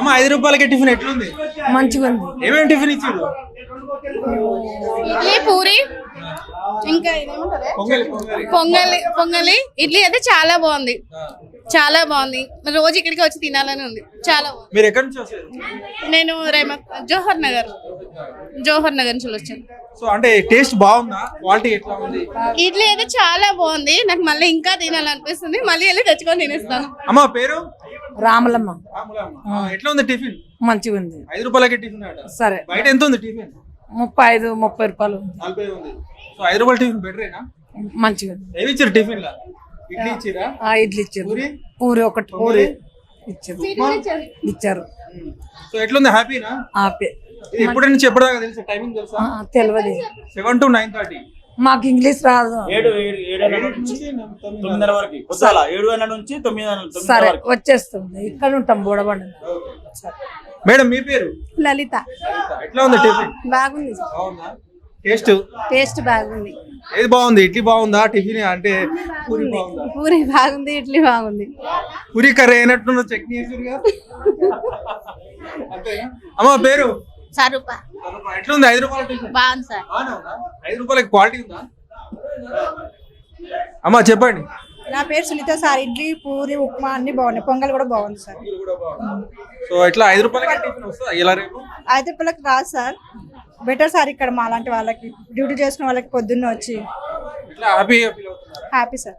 అమ్మ ఐదు రూపాయలకి టిఫిన్ ఎట్లుంది? మంచిగా ఉంది ఏమేమి టిఫిన్ ఇచ్చారు ఇడ్లీ పూరి ఇంకా ఇదేమంటారు పొంగలి పొంగలి. పొంగలి పొంగలి. ఇడ్లీ అయితే చాలా బాగుంది. చాలా బాగుంది. రోజు ఇక్కడికి వచ్చి తినాలని ఉంది. చాలా బాగుంది. మీరు ఎక్కడి నుంచి వస్తారు? నేను రేమ జోహర్ నగర్. జోహర్ నగర్ నుంచి వచ్చాను. సో అంటే టేస్ట్ బాగుందా? క్వాలిటీ ఎట్లా ఉంది? ఇడ్లీ అయితే చాలా బాగుంది. నాకు మళ్ళీ ఇంకా తినాలనిపిస్తుంది. మళ్ళీ వెళ్ళి తెచ్చుకొని తినేస్తాను. అమ్మ పేరు? రామలమ్మ. ఎట్లా ఉంది టిఫిన్? మంచిగా ఉంది ఐదు రూపాయలకి టిఫిన్ సరే. బయట ఎంత ఉంది టిఫిన్? ముప్పై ఐదు ముప్పై రూపాయలు ఉంది. నలభై ఉంది. సో ఐదు రూపాయల టిఫిన్ బెటరేనా మంచిగా ఉంది ఏమి ఇచ్చారు టిఫిన్ లా ఇడ్లీ ఇచ్చిరా? ఇడ్లీ ఇచ్చారు. పూరి? ఒకటి పూరి? ఇచ్చారు. ఇచ్చారు. సో ఎట్లుంది? హ్యాపీనా ఇది ఎప్పుడైనా చెప్పడానికి తెలుసా? టైమింగ్ తెలుసా? తెలియదు సెవెన్ టు నైన్ థర్టీ మాకు ఇంగ్లీష్ రాదు. నుంచి సరే వచ్చేస్తుంది. ఇక్కడ ఉంటాం బోడబండ. మేడం మీ పేరు? లలిత. ఎట్లా ఉంది టిఫిన్? బాగుంది. బాగుందా? టేస్ట్? టేస్ట్ బాగుంది. ఏది బాగుంది? ఇడ్లీ బాగుందా? టిఫిన్ అంటే పూరి బాగుందా. పూరి బాగుంది ఇడ్లీ బాగుంది. పూరి కర్రీ అయినట్టున్న చట్నీ వేసిరుగా అంతేనా? అమ్మ పేరు? సరూప. ఎట్లుంది? ఐదు రూపాయల బాగుంది సార్. ఐదు రూపాయలకి క్వాలిటీ ఉందా? అమ్మ చెప్పండి. నా పేరు సునీత సార్. ఇడ్లీ పూరి ఉప్మా అన్ని బాగున్నాయి. పొంగల్ కూడా బాగుంది సార్. సో ఎట్లా ఐదు రూపాయలకి టిఫిన్ వస్తుందా? ఇలా రేపు? అయితే పిల్లకి రాదు సార్. బెటర్ సార్ ఇక్కడ మా లాంటి వాళ్ళకి. డ్యూటీ చేసుకునే వాళ్ళకి పొద్దున్న వచ్చి. ఇట్లా హ్యాపీ సార్